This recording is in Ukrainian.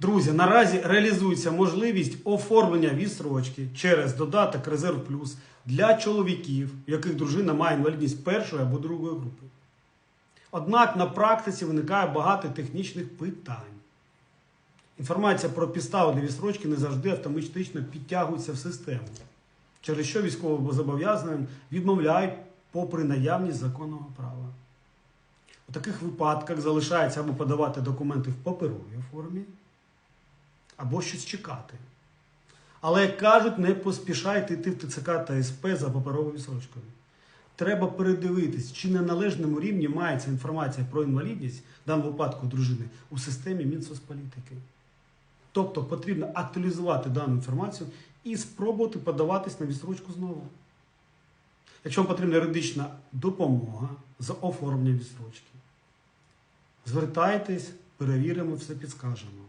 Друзі, наразі реалізується можливість оформлення відстрочки через додаток Резерв Плюс для чоловіків, у яких дружина має інвалідність першої або другої групи. Однак на практиці виникає багато технічних питань. Інформація про підстави для відстрочки не завжди автоматично підтягується в систему, через що військовозобов'язаним відмовляють попри наявність законного права. У таких випадках залишається або подавати документи в паперовій формі, або щось чекати. Але, як кажуть, не поспішайте йти в ТЦК та СП за паперовою відсрочкою. Треба передивитись, чи на належному рівні мається інформація про інвалідність, в даному випадку дружини, у системі Мінсоцполітики. Тобто потрібно актуалізувати дану інформацію і спробувати подаватись на відстрочку знову. Якщо вам потрібна юридична допомога за оформлення відстрочки, звертайтесь, перевіримо, все підскажемо.